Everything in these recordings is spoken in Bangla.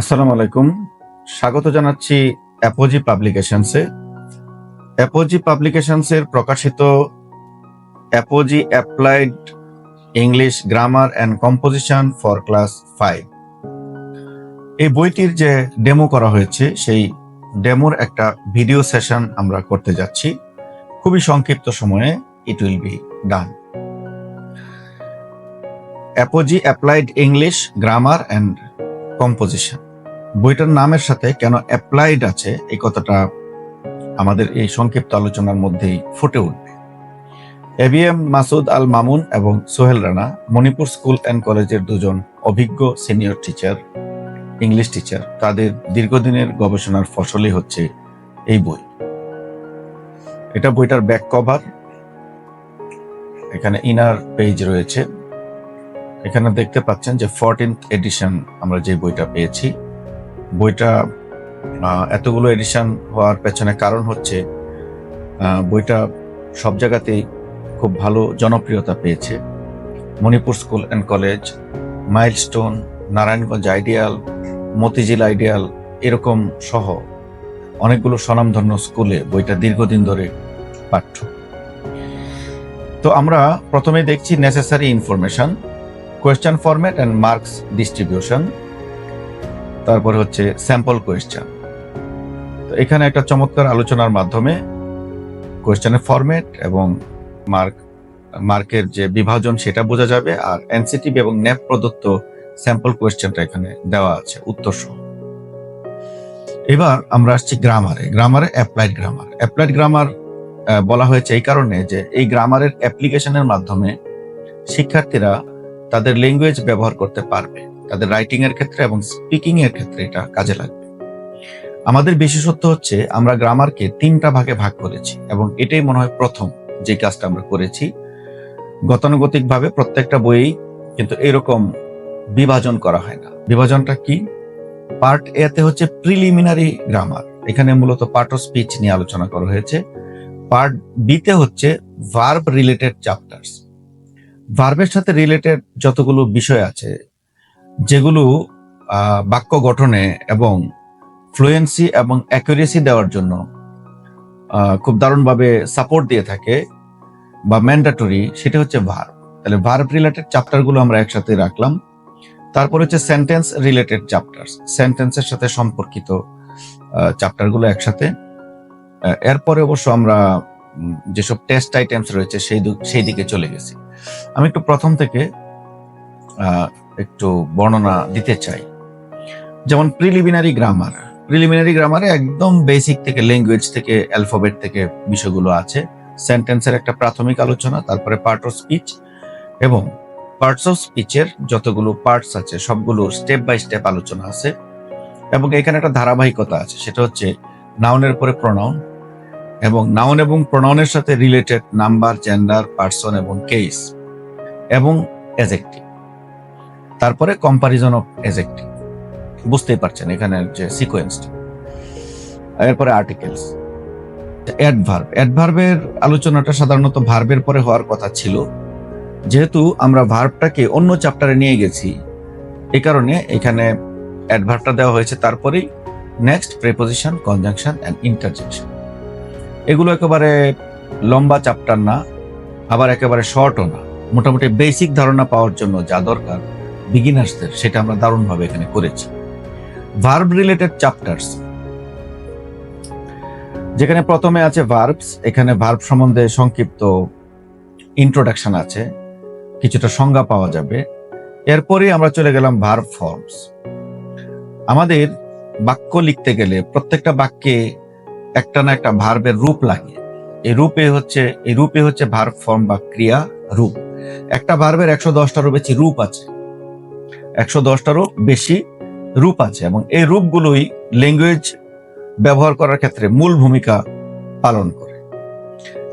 আসসালামু আলাইকুম। স্বাগত জানাচ্ছি অ্যাপোজি পাবলিকেশনসে অ্যাপোজি পাবলিকেশনসের প্রকাশিত Apogee applied English grammar and composition for class five এই বইটির যে ডেমো করা হয়েছে, সেই ডেমোর একটা ভিডিও সেশন আমরা করতে যাচ্ছি। খুবই সংক্ষিপ্ত সময়ে it will be done Apogee applied English grammar and composition বইটার নামের সাথে কেন অ্যাপ্লাইড আছে, এই কথাটা আমাদের এই সংক্ষিপ্ত আলোচনার মধ্যেই ফুটে উঠবে। এবিএম মাসুদ আল মামুন এবং সোহেল রানা, মণিপুর স্কুল অ্যান্ড কলেজের দুজন অভিজ্ঞ সিনিয়র টিচার, ইংলিশ টিচার, তাদের দীর্ঘদিনের গবেষণার ফসলই হচ্ছে এই বই। এটা বইটার ব্যাক কভার এখানে ইনার পেজ রয়েছে। এখানে দেখতে পাচ্ছেন যে ফোরটিন্থ এডিশন আমরা যে বইটা পেয়েছি বইটা এতগুলো এডিশন হওয়ার পেছনে কারণ হচ্ছে বইটা সব জায়গাতেই খুব ভালো জনপ্রিয়তা পেয়েছে। Manipur school and college, milestone, Narayanganj ideal, Motijheel ideal এরকম সহ অনেকগুলো স্বনামধন্য স্কুলে বইটা দীর্ঘদিন ধরে পাঠ্য। তো আমরা প্রথমে দেখছি necessary information question format and marks distribution তারপরে হচ্ছে স্যাম্পল কোয়েশ্চেন তো এখানে একটা চমৎকার আলোচনার মাধ্যমে কোয়েশ্চেনের ফরম্যাট এবং মার্ক মার্কের যে বিভাজন সেটা বোঝা যাবে আর এনসিটিভি এবং ন্যাপ প্রদত্ত স্যাম্পল কোয়েশ্চেনটা এখানে দেওয়া আছে, উত্তর সহ। এবার আমরা আসছি গ্রামারে গ্রামারে অ্যাপ্লাইড গ্রামার অ্যাপ্লাইড গ্রামার বলা হয়েছে এই কারণে যে এই গ্রামারের অ্যাপ্লিকেশনের মাধ্যমে শিক্ষার্থীরা তাদের ল্যাঙ্গুয়েজ ব্যবহার করতে পারবে। তাদের রাইটিং এর ক্ষেত্রে এবং স্পিকিং এর ক্ষেত্রে এটা কাজে লাগবে। আমাদের বিশেষত্ব হচ্ছে, আমরা গ্রামারকে তিনটা ভাগে ভাগ করেছি এবং এটাই মনে হয় প্রথম যে কাজটা আমরা করেছি। গতানুগতিক ভাবে প্রত্যেকটা বইয়েই কিন্তু এরকম বিভাজন করা হয় না। বিভাজনটা কি? পার্ট এতে হচ্ছে প্রিলিমিনারি গ্রামার এখানে মূলত পার্ট অফ স্পিচ নিয়ে আলোচনা করা হয়েছে। পার্ট বিতে হচ্ছে ভার্ব রিলেটেড চ্যাপ্টার্স ভার্বের সাথে রিলেটেড যতগুলো বিষয় আছে যেগুলো বাক্য গঠনে এবং ফ্লুয়েন্সি এবং অ্যাকুরেসি দেওয়ার জন্য খুব দারুণভাবে সাপোর্ট দিয়ে থাকে বা ম্যান্ডাটরি সেটা হচ্ছে ভার্ব তাহলে ভার্ব রিলেটেড চ্যাপ্টারগুলো আমরা একসাথে রাখলাম। তারপর হচ্ছে সেন্টেন্স রিলেটেড চ্যাপ্টার সেন্টেন্সের সাথে সম্পর্কিত চ্যাপ্টারগুলো একসাথে। এরপরে অবশ্য আমরা যেসব টেস্ট আইটেমস রয়েছে, সেই সেই দিকে চলে গেছি। আমি একটু প্রথম থেকে একটু বর্ণনা দিতে চাই। যেমন প্রিলিমিনারি গ্রামার প্রিলিমিনারি গ্রামারে একদম বেসিক থেকে ল্যাঙ্গুয়েজ থেকে অ্যালফাবেট থেকে বিষয়গুলো আছে। সেন্টেন্সের একটা প্রাথমিক আলোচনা, তারপরে পার্ট অফ স্পিচ এবং পার্টস অফ স্পিচের যতগুলো পার্টস আছে, সবগুলো স্টেপ বাই স্টেপ আলোচনা আছে। এবং এখানে একটা ধারাবাহিকতা আছে, সেটা হচ্ছে নাউনের পরে প্রনাউন এবং নাউন এবং প্রনাউনের সাথে রিলেটেড নাম্বার জেন্ডার পার্সন এবং কেস এবং এজেক্টিভ তারপরে কম্পারিজন অফ এজেক্টিভ বুঝতেই পারছেন এখানে যে সিকোয়েন্সটা এরপরে আর্টিকেলস অ্যাডভার্ব অ্যাডভার্বের আলোচনাটা সাধারণত ভার্বের পরে হওয়ার কথা ছিল। যেহেতু আমরা ভার্বটাকে অন্য চ্যাপ্টারে নিয়ে গেছি, এ কারণে এখানে অ্যাডভার্বটা দেওয়া হয়েছে, তারপরেই next preposition conjunction and interjection এগুলো একেবারে লম্বা চ্যাপ্টার না, আবার একেবারে শর্টও না। মোটামুটি বেসিক ধারণা পাওয়ার জন্য যা দরকার বিগিনার্সদের সেটা আমরা দারুণভাবে এখানে করেছি। ভার্ব রিলেটেড চ্যাপ্টার্স যেখানে প্রথমে আছে ভার্বস এখানে ভার্ব সম্বন্ধে সংক্ষিপ্ত ইন্ট্রোডাকশন আছে, কিছুটা সংজ্ঞা পাওয়া যাবে। এরপরে আমরা চলে গেলাম ভার্ব ফর্মস আমাদের বাক্য লিখতে গেলে প্রত্যেকটা বাক্যে একটা না একটা ভার্বের রূপ লাগে। এই রূপে হচ্ছে, এই রূপে হচ্ছে ভার্ব ফর্ম বা ক্রিয়া রূপ। একটা ভার্বের একশো দশটারও বেশি রূপ আছে। একশো দশটারও বেশি রূপ আছে এবং এই রূপগুলোই ল্যাঙ্গুয়েজ ব্যবহার করার ক্ষেত্রে মূল ভূমিকা পালন করে।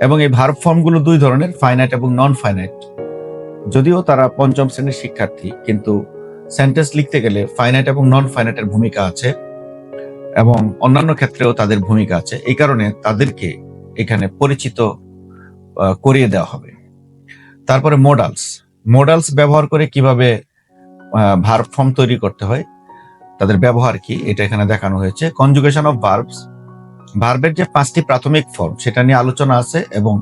এবং এই ভার্ব ফর্মগুলো দুই ধরনের ফাইনাইট এবং নন ফাইনাইট যদিও তারা পঞ্চম শ্রেণির শিক্ষার্থী, কিন্তু সেন্টেন্স লিখতে গেলে ফাইনাইট এবং নন ফাইনাইটের ভূমিকা আছে এবং অন্যান্য ক্ষেত্রেও তাদের ভূমিকা আছে। এই কারণে তাদেরকে এখানে পরিচিত করিয়ে দেওয়া হবে। তারপরে মোডালস মোডালস ব্যবহার করে কীভাবে ভার্ব ফর্ম তৈরি করতে হয়। তাদের ব্যবহার কি? এটা এখানে দেখানো হয়েছে। কনজুগেশন অফ ভার্বস ভার্বের যে পাঁচটি প্রাথমিক ফর্ম সেটা নিয়ে আলোচনা আছে এবং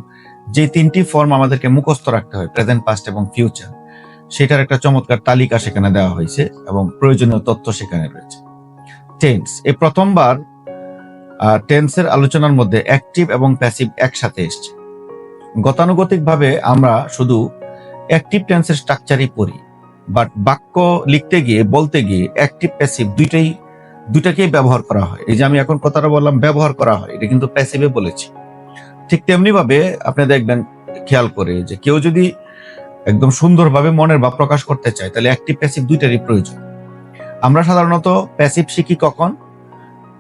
যে তিনটি ফর্ম আমাদেরকে মুখস্থ রাখতে হয় প্রেজেন্ট পাস্ট এবং ফিউচার সেটার একটা চমৎকার তালিকা সেখানে দেওয়া হয়েছে এবং প্রয়োজনীয় তথ্য সেখানে রয়েছে। টেন্স এই প্রথমবার টেন্সের আলোচনার মধ্যে অ্যাক্টিভ এবং প্যাসিভ একসাথে এসছে। গতানুগতিকভাবে আমরা শুধু অ্যাক্টিভ টেন্সের স্ট্রাকচারই পড়ি। বাট বাক্য লিখতে গিয়ে, বলতে গিয়ে অ্যাক্টিভ প্যাসিভ দুইটাই, দুইটাকেই ব্যবহার করা হয়। এই যে আমি এখন কথাটা বললাম, ব্যবহার করা হয়। এটা কিন্তু প্যাসিভে বলেছি। ঠিক তেমনি ভাবে আপনি দেখবেন, খেয়াল করে যে কেউ যদি একদম সুন্দরভাবে মনের ভাব প্রকাশ করতে চায়, তাহলে অ্যাক্টিভ প্যাসিভ দুইটারই প্রয়োজন। আমরা সাধারণত প্যাসিভ শিখি কখন?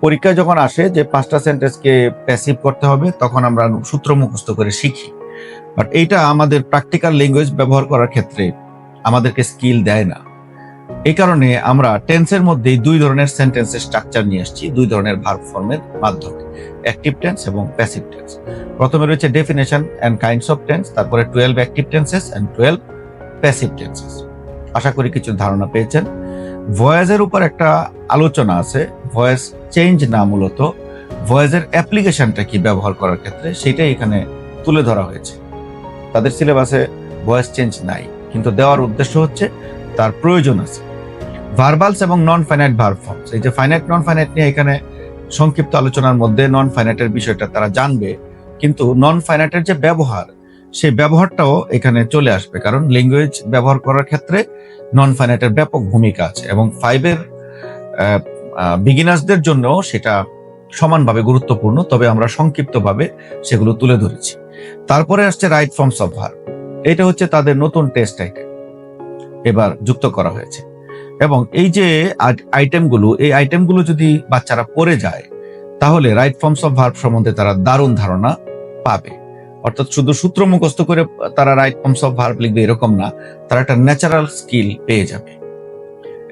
পরীক্ষায় যখন আসে যে পাঁচটা সেন্টেন্সকে প্যাসিভ করতে হবে, তখন আমরা সূত্র মুখস্থ করে শিখি। বাট এইটা আমাদের প্র্যাকটিক্যাল ল্যাঙ্গুয়েজ ব্যবহার করার ক্ষেত্রে আমাদেরকে স্কিল দেয় না। এই কারণে আমরা টেন্সের মধ্যেই দুই ধরনের সেন্টেন্সের স্ট্রাকচার নিয়ে আসছি, দুই ধরনের ভার্ব ফর্মের মাধ্যমে, অ্যাক্টিভ টেন্স এবং প্যাসিভ টেন্স। প্রথমে রয়েছে definition and kinds of tense, তারপরে twelve active tenses and twelve passive tenses. আশা করি কিছু ধারণা পেয়েছেন। ভয়েসের উপর একটা আলোচনা আছে, ভয়েস চেঞ্জ না মূলত, ভয়েসের অ্যাপ্লিকেশনটা কি ব্যবহার করার ক্ষেত্রে সেটাই এখানে তুলে ধরা হয়েছে। তাদের সিলেবাসে ভয়েস চেঞ্জ নাই। কিন্তু দেওয়ার উদ্দেশ্য হচ্ছে তার প্রয়োজন আছে। ভার্বালস এবং নন ফাইনাইট ভার্ব ফর্মস এই যে ফাইনাইট নন ফাইনাইট নিয়ে এখানে সংক্ষিপ্ত আলোচনার মধ্যে নন ফাইনাইটের বিষয়টা তারা জানবে, কিন্তু নন ফাইনাইটের যে ব্যবহার, সেই ব্যবহারটাও এখানে চলে আসবে। কারণ ল্যাঙ্গুয়েজ ব্যবহার করার ক্ষেত্রে নন ফাইনাইটের ব্যাপক ভূমিকা আছে এবং ফাইভের বিগিনার্সদের জন্য সেটা সমানভাবে গুরুত্বপূর্ণ, তবে আমরা সংক্ষিপ্তভাবে সেগুলো তুলে ধরেছি। তারপরে আসছে রাইট ফর্মস অফ ভার্ব এটা হচ্ছে তাদের নতুন টেস্ট আইটেম এবার যুক্ত করা হয়েছে। এবং এই যে আইটেমগুলো এই আইটেমগুলো যদি বাচ্চারা পড়ে যায়, তাহলে রাইট ফর্মস অফ ভার্ব সম্বন্ধে তারা দারুণ ধারণা পাবে। অর্থাৎ শুধু সূত্র মুখস্থ করে তারা রাইট ফর্মস অফ ভার্ব লিখবে এরকম না, তারা একটা ন্যাচারাল স্কিল পেয়ে যাবে।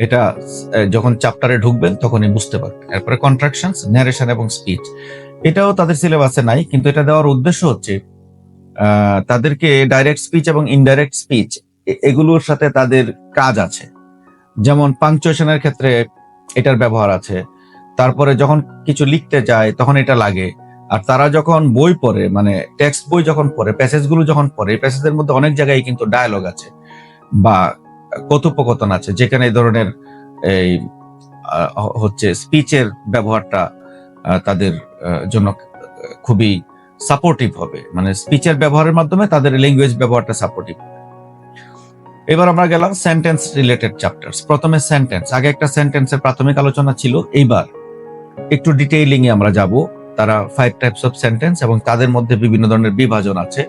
এটা যখন চ্যাপ্টারে ঢুকবেন, তখনই বুঝতে পারবেন। এরপরে কন্ট্রাকশন ন্যারেশন এবং স্পিচ এটাও তাদের সিলেবাসে নাই, কিন্তু এটা দেওয়ার উদ্দেশ্য হচ্ছে তাদেরকে ডাইরেক্ট স্পিচ এবং ইনডাইরেক্ট স্পিচ এগুলোর সাথে তাদের কাজ আছে। যেমন পাংচুয়েশনের ক্ষেত্রে এটার ব্যবহার আছে। তারপরে যখন কিছু লিখতে যায়, তখন এটা লাগে। আর তারা যখন বই পড়ে মানে টেক্সট বই যখন পড়ে প্যাসেজগুলো যখন পড়ে প্যাসেজের মধ্যে অনেক জায়গায় কিন্তু ডায়ালগ আছে বা কথোপকথন আছে। যেখানে এই ধরনের এই হচ্ছে স্পিচের ব্যবহারটা তাদের জন্য খুবই সাপোর্টিভ হবে। মানে স্পিচের ব্যবহারের মাধ্যমে তাদের ল্যাঙ্গুয়েজ ব্যবহারটা সাপোর্টিভ এবার আমরা গেলাম সেন্টেন্স রিলেটেড চ্যাপ্টার্স প্রথমে সেন্টেন্স আগে একটা সেন্টেন্সের প্রাথমিক আলোচনা ছিল। এইবার একটু ডিটেইলিং এ আমরা যাব। তারা ফাইভ টাইপস অফ সেন্টেন্স এবং তাদের মধ্যে বিভিন্ন ধরনের বিভাজন আছে।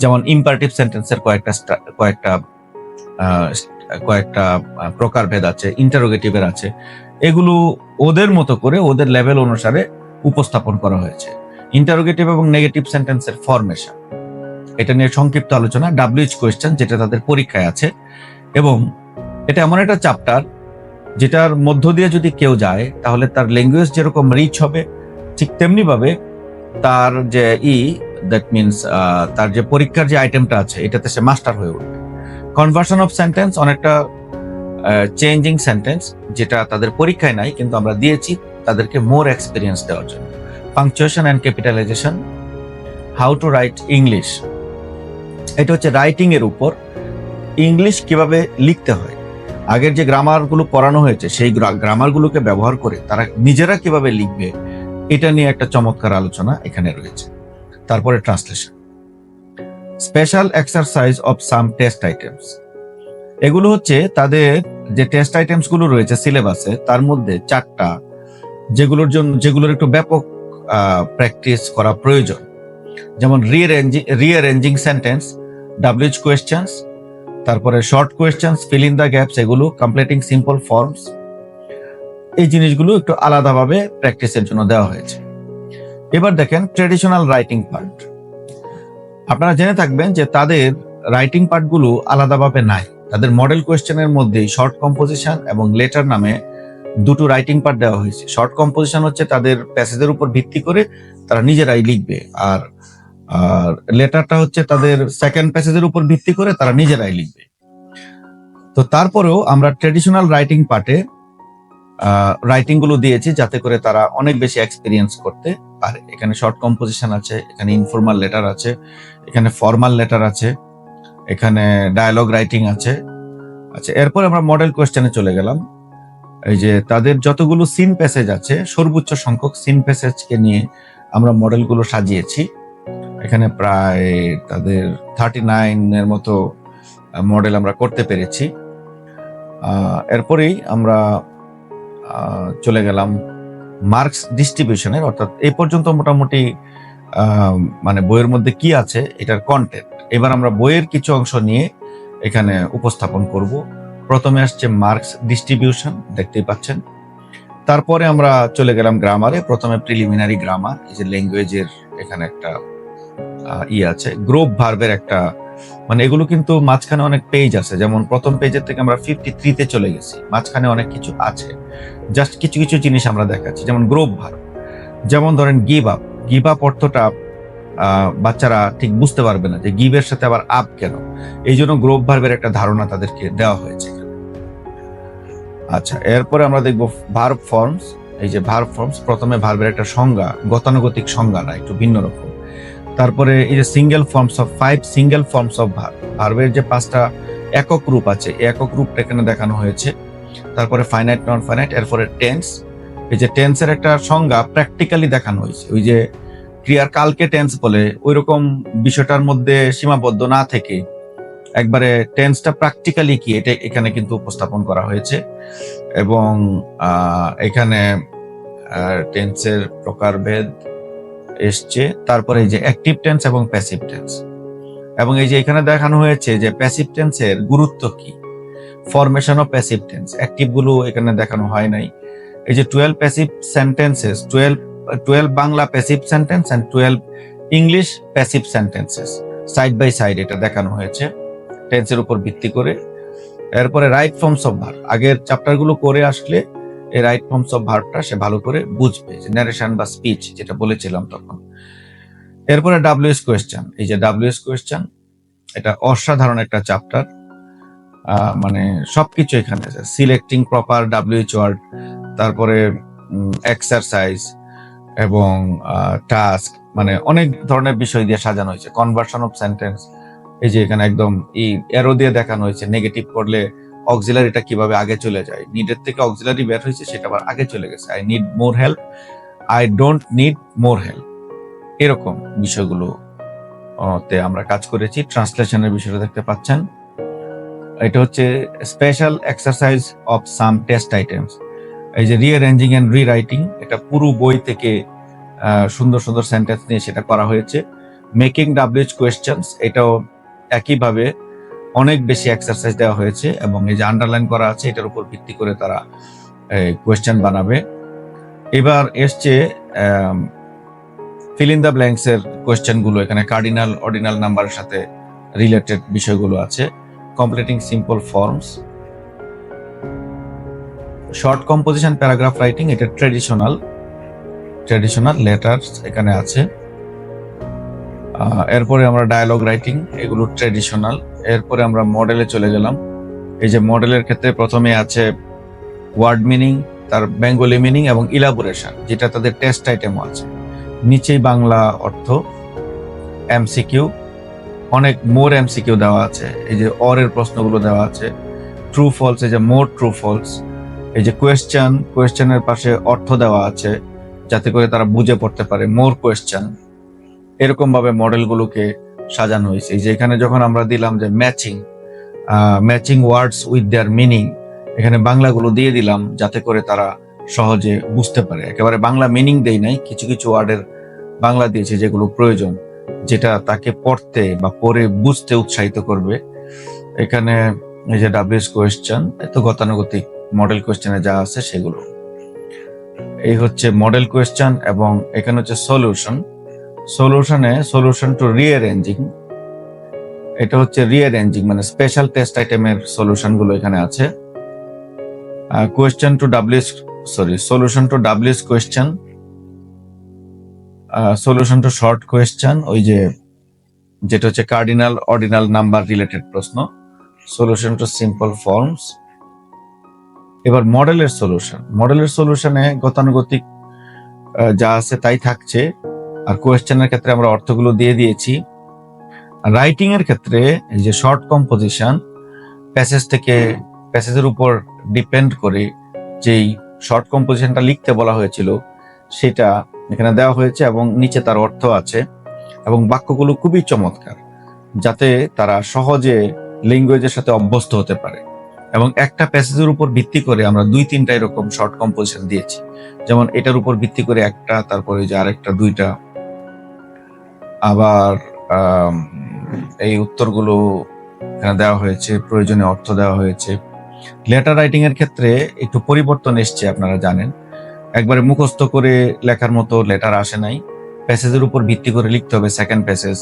যেমন ইম্পারেটিভ সেন্টেন্সের কয়েকটা কয়েকটা কয়েকটা প্রকারভেদ আছে ইন্টারোগেটিভের আছে। এগুলো ওদের মতো করে, ওদের লেভেল অনুসারে উপস্থাপন করা হয়েছে। ইন্টারোগেটিভ এবং নেগেটিভ সেন্টেন্সের ফরমেশন এটা নিয়ে সংক্ষিপ্ত আলোচনা ডাব্লিউএইচ কোয়েশ্চেন যেটা তাদের পরীক্ষায় আছে। এবং এটা এমন একটা চ্যাপ্টার যেটার মধ্য দিয়ে যদি কেউ যায়, তাহলে তার ল্যাঙ্গুয়েজ যেরকম রিচ হবে, ঠিক তেমনি ভাবে তার যে ই দ্যাট মিনস তার যে পরীক্ষার যে আইটেমটা আছে, এটাতে সে মাস্টার হয়ে উঠবে। কনভার্সন অফ সেন্টেন্স অনেকটা চেঞ্জিং সেন্টেন্স যেটা তাদের পরীক্ষায় নাই, কিন্তু আমরা দিয়েছি তাদেরকে মোর এক্সপিরিয়েন্স দেওয়ার জন্য। Punctuation and capitalization how to write English এটা হচ্ছে রাইটিংয়ের উপর ইংলিশ কীভাবে লিখতে হয়। আগের যে গ্রামারগুলো পড়ানো হয়েছে, সেই গ্রামারগুলোকে ব্যবহার করে তারা নিজেরা কীভাবে লিখবে, এটা নিয়ে একটা চমৎকার আলোচনা এখানে রয়েছে। তারপরে translation special exercise of some test items এগুলো হচ্ছে তাদের যে টেস্ট আইটেমসগুলো রয়েছে সিলেবাসে তার মধ্যে চারটা, যেগুলোর জন্য, যেগুলোর একটু ব্যাপক প্র্যাকটিস করা প্রয়োজন। যেমন rearranging rearranging sentence WH questions তারপরে short questions fill in the gaps এগুলো কমপ্লিটিং সিম্পল ফর্মস এই জিনিসগুলো একটু আলাদাভাবে প্র্যাকটিসের জন্য দেওয়া হয়েছে। এবার দেখেন ট্রেডিশনাল রাইটিং পার্ট আপনারা জেনে থাকবেন যে তাদের রাইটিং পার্টগুলো আলাদাভাবে নাই। তাদের মডেল কোয়েশ্চেনের মধ্যে শর্ট কম্পোজিশন এবং লেটার নামে দুটো রাইটিং পার্ট দেওয়া হয়েছে। শর্ট কম্পোজিশন হচ্ছে তাদের প্যাসেজের উপর ভিত্তি করে তারা নিজেরাই লিখবে। আর আর লেটারটা হচ্ছে তাদের সেকেন্ড প্যাসেজের উপর ভিত্তি করে তারা নিজেরাই লিখবে। তো তারপরেও আমরা ট্রেডিশনাল রাইটিং পার্টে রাইটিংগুলো দিয়েছি যাতে করে তারা অনেক বেশি এক্সপিরিয়েন্স করতে পারে। এখানে শর্ট কম্পোজিশন আছে, এখানে ইনফর্মাল লেটার আছে, এখানে ফর্মাল লেটার আছে, এখানে ডায়ালগ রাইটিং আছে। আচ্ছা এরপর আমরা মডেল কোয়েশ্চেনে চলে গেলাম। এই যে তাদের যতগুলো সিন প্যাসেজ আছে, সর্বোচ্চ সংখ্যক সিন প্যাসেজকে নিয়ে আমরা মডেলগুলো সাজিয়েছি। এখানে প্রায় তাদের থার্টি নাইনের মতো মডেল আমরা করতে পেরেছি। এরপরেই আমরা চলে গেলাম মার্কস ডিস্ট্রিবিউশনের অর্থাৎ এই পর্যন্ত মোটামুটি মানে বইয়ের মধ্যে কি আছে, এটার কন্টেন্ট এবার আমরা বইয়ের কিছু অংশ নিয়ে এখানে উপস্থাপন করব। প্রথমে আসছে মার্কস ডিস্ট্রিবিউশন, দেখতেই পাচ্ছেন। তারপরে আমরা চলে গেলাম গ্রামারে, প্রথমে প্রিলিমিনারি গ্রামার, এই যে ল্যাঙ্গুয়েজের এখানে একটা ই আছে গ্রুপ ভার্বের একটা মানে এগুলো কিন্তু মাঝখানে অনেক পেজ আছে, যেমন প্রথম পেজের থেকে আমরা ফিফটি থ্রিতে চলে গেছি, মাঝখানে অনেক কিছু আছে। জাস্ট কিছু কিছু জিনিস আমরা দেখাচ্ছি, যেমন গ্রুপ ভার্ব। যেমন ধরেন গিভ আপ গিভ আপ অর্থটা বাচ্চারা ঠিক বুঝতে পারবে না যে গিভের সাথে আবার আপ কেন। এই জন্য গ্রুপ ভার্বের একটা ধারণা তাদেরকে দেওয়া হয়েছে। আচ্ছা এরপরে আমরা দেখব ভার্ব ফর্মস এই যে ভার্ব ফর্মস প্রথমে ভার্বের একটা সংজ্ঞা, গতানুগতিক সংজ্ঞা না, একটু ভিন্ন রকম। তারপরে এই যে single forms of five single forms of verb ভার্বের যে পাঁচটা একক রূপ আছে একক রূপটা এখানে দেখানো হয়েছে। তারপরে ফাইনাইট নন ফাইনাইট এরপরে টেন্স এই যে টেন্সের একটা সংজ্ঞা প্র্যাকটিক্যালি দেখানো হয়েছে। ওই যে ক্রিয়ার কালকে টেন্স বলে ওই রকম বিষয়টার মধ্যে সীমাবদ্ধ না থেকে একবারে টেন্সটা প্র্যাকটিক্যালি কি, এটা এখানে কিন্তু উপস্থাপন করা হয়েছে। এবং এখানে টেন্সের প্রকারভেদ এসছে। তারপরে এই যে অ্যাক্টিভ টেন্স এবং প্যাসিভ টেন্স এবং এই যে এখানে দেখানো হয়েছে যে প্যাসিভ টেন্সের গুরুত্ব কি? ফরমেশন অফ প্যাসিভ টেন্স অ্যাক্টিভগুলো এখানে দেখানো হয় নাই। এই যে twelve passive sentences twelve twelve Bangla passive sentence and twelve English passive sentences side by side এটা দেখানো হয়েছে। টেন্সের উপর ভিত্তি করে। এরপরে রাইট ফর্মস অফ ভার্ব আগের চ্যাপ্টারগুলো করে আসলে এই রাইট ফর্মস অফ ভার্বটা সে ভালো করে বুঝবে, যে ন্যারেশন বা স্পিচ যেটা বলেছিলাম তখন। এরপরে ডাব্লিউএস কোয়েশ্চেন এই যে ডাব্লিউএস কোয়েশ্চেন এটা অসাধারণ একটা চ্যাপ্টার মানে সবকিছু এখানে আছে। সিলেক্টিং প্রপার ডাব্লিউএইচ ওয়ার্ড তারপরে এক্সারসাইজ এবং টাস্ক মানে অনেক ধরনের বিষয় দিয়ে সাজানো হয়েছে। কনভার্সন অফ সেন্টেন্স এই যে এখানে একদম এই এরো দিয়ে দেখানো হয়েছে নেগেটিভ করলে অক্সিলারিটা কীভাবে আগে চলে যায়? নিডের থেকে অক্সিলারি বের হয়েছে, সেটা আবার আগে চলে গেছে। I need more help I don't need more help এরকম বিষয়গুলো তে আমরা কাজ করেছি। ট্রান্সলেশনের বিষয়টা দেখতে পাচ্ছেন। এটা হচ্ছে special exercise of some test items এই যে রিঅ্যারেঞ্জিং এন্ড রিরাইটিং এটা পুরো বই থেকে সুন্দর সুন্দর সেন্টেন্স নিয়ে সেটা করা হয়েছে। মেকিং ডাব্লিউএইচ কোয়েশ্চেন্স এটাও একইভাবে অনেক বেশি এক্সারসাইজ দেওয়া হয়েছে এবং এই যে আন্ডারলাইন করা আছে, এটার উপর ভিত্তি করে তারা কোয়েশ্চেন বানাবে। এবার এসছে ফিল ইন দ্য ব্ল্যাঙ্কস এর কোয়েশ্চেনগুলো, এখানে কার্ডিনাল অর্ডিনাল নাম্বারের সাথে রিলেটেড বিষয়গুলো আছে। Completing simple forms short composition paragraph writing এটা ট্রেডিশনাল ট্রেডিশনাল লেটার্স এখানে আছে। এরপরে আমরা ডায়ালগ রাইটিং এগুলো ট্রেডিশনাল এরপরে আমরা মডেলে চলে গেলাম। এই যে মডেলের ক্ষেত্রে প্রথমে আছে ওয়ার্ড মিনিং তার বেঙ্গলি মিনিং এবং ইলাবোরেশন যেটা তাদের টেস্ট আইটেমও আছে। নিচেই বাংলা অর্থ এমসিকিউ অনেক মোর এমসিকিউ দেওয়া আছে। এই যে অরের প্রশ্নগুলো দেওয়া আছে। ট্রু ফলস এই যে মোর ট্রু ফলস এই যে কোয়েশ্চেন কোয়েশ্চেনের পাশে অর্থ দেওয়া আছে, যাতে করে তারা বুঝে পড়তে পারে। মোর কোয়েশ্চেন এরকম ভাবে মডেলগুলোকে সাজানো হয়েছে। যে এখানে যখন আমরা দিলাম যে matching matching words with their meaning এখানে বাংলাগুলো দিয়ে দিলাম যাতে করে তারা সহজে বুঝতে পারে। একেবারে বাংলা মিনিং দেই নাই, কিছু কিছু ওয়ার্ডের বাংলা দিয়েছে যেগুলো প্রয়োজন, যেটা তাকে পড়তে বা পড়ে বুঝতে উৎসাহিত করবে। এখানে এই যে ডাব্লিউএস কোয়েশ্চেন এত গতানুগতিক মডেল কোয়েশ্চেনে যা আছে সেগুলো। এই হচ্ছে মডেল কোয়েশ্চেন এবং এখানে হচ্ছে সলিউশন সলিউশনে সলিউশন টু রিঅ্যারেঞ্জিং এটা হচ্ছে রিঅ্যারেঞ্জিং মানে স্পেশাল টেস্ট আইটেমের সলিউশনগুলো এখানে আছে। Question to WS sorry solution to WS question solution to short question ওই যে, যেটা হচ্ছে কার্ডিনাল অর্ডিনাল নাম্বার রিলেটেড প্রশ্ন সলিউশন টু সিম্পল ফর্মস এবার মডেলের সলিউশন মডেলের সলিউশনে গতানুগতিক যা আছে তাই থাকছে। আর কোয়েশ্চেনের ক্ষেত্রে আমরা অর্থগুলো দিয়ে দিয়েছি। রাইটিং এর ক্ষেত্রে যে শর্ট কম্পোজিশন প্যাসেজ থেকে প্যাসেজের উপর ডিপেন্ড করে যেই শর্ট কম্পোজিশনটা লিখতে বলা হয়েছিল, সেটা এখানে দেওয়া হয়েছে এবং নিচে তার অর্থ আছে এবং বাক্যগুলো খুবই চমৎকার, যাতে তারা সহজে ল্যাঙ্গুয়েজের সাথে অভ্যস্ত হতে পারে। এবং একটা প্যাসেজের উপর ভিত্তি করে আমরা দুই তিনটা এরকম শর্ট কম্পোজিশন দিয়েছি। যেমন এটার উপর ভিত্তি করে একটা, তারপরে যে আরেকটা, দুইটা আবার এই উত্তরগুলো এখানে দেওয়া হয়েছে, প্রয়োজনীয় অর্থ দেওয়া হয়েছে। লেটার রাইটিং এর ক্ষেত্রে একটু পরিবর্তন এসছে, আপনারা জানেন। একবারে মুখস্থ করে লেখার মতো লেটার আসে নাই। প্যাসেজের উপর ভিত্তি করে লিখতে হবে সেকেন্ড প্যাসেজ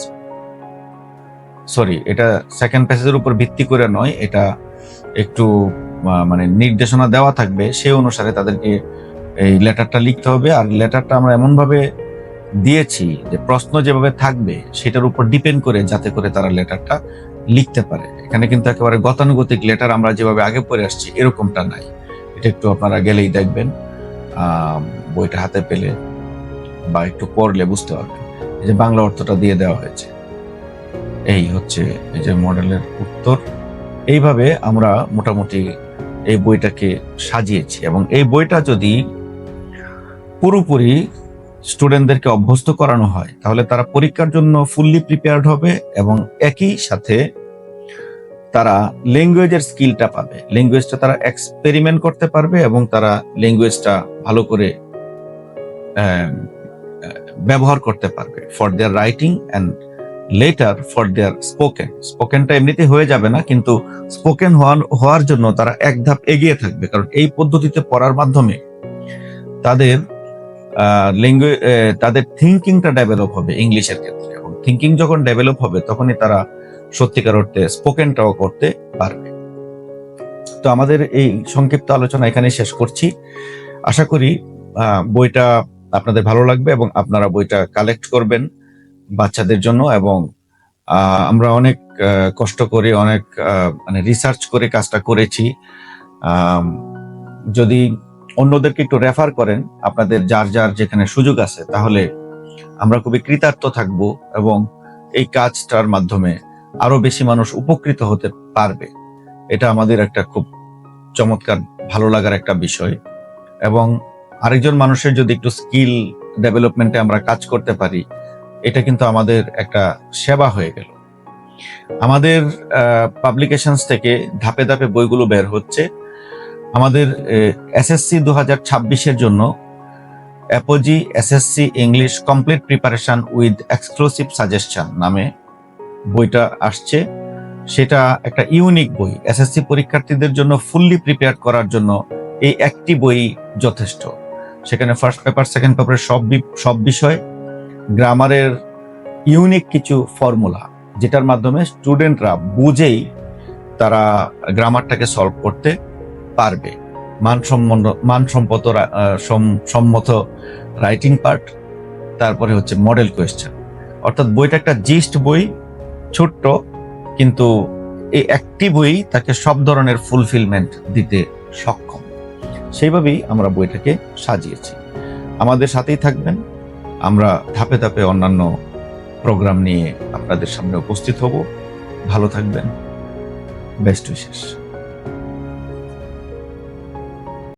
সরি এটা সেকেন্ড প্যাসেজের উপর ভিত্তি করে নয়, এটা একটু মানে নির্দেশনা দেওয়া থাকবে, সেই অনুসারে তাদেরকে এই লেটারটা লিখতে হবে। আর লেটারটা আমরা এমন ভাবে দিয়েছি, যে প্রশ্ন যেভাবে থাকবে, সেটার উপর ডিপেন্ড করে যাতে করে তারা লেটারটা লিখতে পারে। এখানে কিন্তু একেবারে গতানুগতিক লেটার আমরা যেভাবে আগে পড়ে আসছি, এরকমটা নাই। এটা একটু আপনারা গেলেই দেখবেন। বইটা হাতে পেলে বা একটু পড়লে বুঝতে পারবেন। এই যে বাংলা অর্থটা দিয়ে দেওয়া হয়েছে। এই হচ্ছে, এই যে মডেলের উত্তর। এইভাবে আমরা মোটামুটি এই বইটাকে সাজিয়েছি এবং এই বইটা যদি পুরোপুরি স্টুডেন্টদেরকে অভ্যস্ত করানো হয়, তাহলে তারা পরীক্ষার জন্য ফুললি প্রিপেয়ার্ড হবে এবং একই সাথে তারা ল্যাঙ্গুয়েজের স্কিলটা পাবে। ল্যাঙ্গুয়েজটা তারা এক্সপেরিমেন্ট করতে পারবে এবং তারা ল্যাঙ্গুয়েজটা ভালো করে ব্যবহার করতে পারবে for their writing and letter for their spoken স্পোকেনটা এমনিতে হয়ে যাবে না, কিন্তু স্পোকেন হওয়ার হওয়ার জন্য তারা এক ধাপ এগিয়ে থাকবে। কারণ এই পদ্ধতিতে পড়ার মাধ্যমে তাদের ল্যাঙ্গুয়েজ তাদের থিঙ্কিংটা ডেভেলপ হবে ইংলিশের ক্ষেত্রে। এবং থিঙ্কিং যখন ডেভেলপ হবে, তখনই তারা সত্যিকার অর্থে স্পোকেনটাও করতে পারবে। তো আমাদের এই সংক্ষিপ্ত আলোচনা এখানে শেষ করছি। আশা করি বইটা আপনাদের ভালো লাগবে এবং আপনারা বইটা কালেক্ট করবেন বাচ্চাদের জন্য এবং আমরা অনেক কষ্ট করে, অনেক মানে রিসার্চ করে কাজটা করেছি। যদি অন্যদেরকে একটু রেফার করেন, আপনাদের যার যার যেখানে সুযোগ আছে, তাহলে আমরা খুবই কৃতার্থ থাকব এবং এই কাজটার মাধ্যমে আরও বেশি মানুষ উপকৃত হতে পারবে। এটা আমাদের একটা খুব চমৎকার, ভালো লাগার একটা বিষয়। এবং আরেকজন মানুষের যদি একটু স্কিল ডেভেলপমেন্টে আমরা কাজ করতে পারি, এটা কিন্তু আমাদের একটা সেবা হয়ে গেল। আমাদের পাবলিকেশনস থেকে ধাপে ধাপে বইগুলো বের হচ্ছে। আমাদের এসএসসি দু হাজার ছাব্বিশের জন্য Apogee SSC English complete preparation with exclusive suggestion নামে বইটা আসছে। সেটা একটা ইউনিক বই। এসএসসি পরীক্ষার্থীদের জন্য ফুললি প্রিপেয়ার করার জন্য এই একটি বই যথেষ্ট। সেখানে ফার্স্ট পেপার সেকেন্ড পেপারের সব সব বিষয়, গ্রামারের ইউনিক কিছু ফর্মুলা যেটার মাধ্যমে স্টুডেন্টরা বুঝেই তারা গ্রামারটাকে সলভ করতে পারবে। মানসম্মত মানসম্মত সম্মত রাইটিং পার্ট তারপরে হচ্ছে মডেল কোয়েশ্চেন অর্থাৎ বইটা একটা জিস্ট বই, ছোট্ট, কিন্তু এই একটি বই তাকে সব ধরনের ফুলফিলমেন্ট দিতে সক্ষম। সেইভাবেই আমরা বইটাকে সাজিয়েছি। আমাদের সাথেই থাকবেন। আমরা ধাপে ধাপে অন্যান্য প্রোগ্রাম নিয়ে আপনাদের সামনে উপস্থিত হব। ভালো থাকবেন। Best wishes